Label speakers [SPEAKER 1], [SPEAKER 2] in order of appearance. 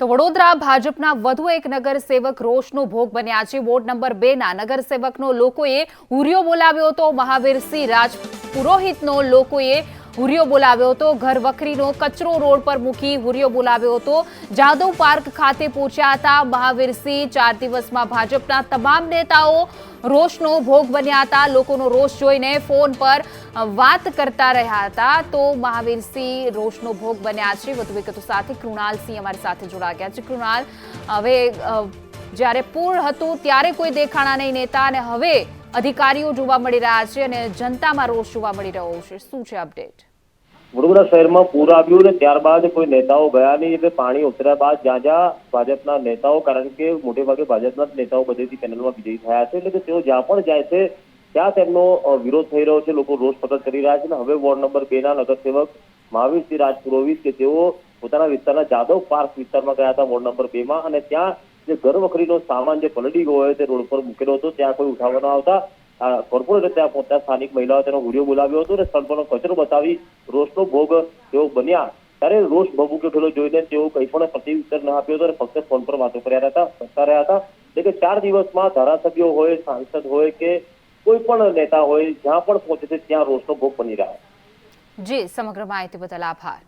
[SPEAKER 1] તો વડોદરા ભાજપના વધુ એક નગરસેવક રોષનો ભોગ બન્યા છે. વોર્ડ નંબર બે ના નગરસેવકનો લોકોએ હુરિયો બોલાવ્યો હતો. મહાવીરસિંહ રાજ પુરોહિતનો લોકોએ હુરિયો બોલાવ્યો હતો. ઘર વખરીનો કચરો રોડ પર મૂકી હુરિયો બોલાવ્યો હતો. જાદવ પાર્ક ખાતે પહોંચ્યા હતા મહાવીરસિંહ ચાર દિવસમાં ભાજપના તમામ નેતાઓ રોષનો ભોગ બન્યા હતા. લોકોનો રોષ જોઈને ફોન પર વાત કરતા રહ્યા હતા. તો મહાવીરસિંહ રોષનો ભોગ બન્યા છે. વધુ વિગતો સાથે કૃણાલસિંહ અમારી સાથે જોડા ગયા છે. કૃણાલ, હવે જ્યારે પૂર હતું ત્યારે કોઈ દેખાણા નહીં નેતા અને હવે અધિકારીઓ જોવા મળી રહ્યા છે અને જનતામાં રોષ જોવા મળી રહ્યો છે. શું છે અપડેટ?
[SPEAKER 2] વડોદરા શહેરમાં પૂર આવ્યું ને ત્યારબાદ કોઈ નેતાઓ ગયા નહીં એટલે પાણી ઉતર્યા બાદ જ્યાં જ્યાં ભાજપના નેતાઓ, કારણ કે મોટે ભાગે ભાજપના નેતાઓ બધેથી પેનલમાં વિજયી થયા છે એટલે કે તેઓ જ્યાં પણ જાય છે, ત્યાં તેમનો વિરોધ થઈ રહ્યો છે. લોકો રોષ પ્રગટ કરી રહ્યા છે અને હવે વોર્ડ નંબર બે ના નગરસેવક મહાવીરસિંહ રાજપુરોહિત કે તેઓ પોતાના વિસ્તારના જાદવ પાર્ક વિસ્તારમાં ગયા હતા વોર્ડ નંબર બે માં અને ત્યાં જે ઘર સામાન જે પલળી ગયો હોય તે રોડ પર મૂકેલો હતો, ત્યાં કોઈ ઉઠાવવા આવતા. કોર્પોરેટર ત્યાં પહોંચતા સ્થાનિક મહિલાઓ, તેનો વીડિયો બોલાવ્યો હતો અને સ્થળ પરનો કચરો બતાવી રોષનો ભોગ તેઓ બન્યા. ત્યારે રોષ ભભૂકી ઉઠેલો જોઈને તેઓ કંઈ પણ પ્રત્યુત્તર ન આપ્યો હતો અને ફક્ત ફોન પર વાતો કર્યા હતા કરતા રહ્યા હતા. એટલે કે ચાર દિવસમાં ધારાસભ્યો હોય, સાંસદ હોય કે કોઈ પણ નેતા હોય, જ્યાં પણ પહોંચે છે, ત્યાં રોષનો ભોગ બની રહ્યા.
[SPEAKER 1] જી, સમગ્ર માહિતી બદલ આભાર.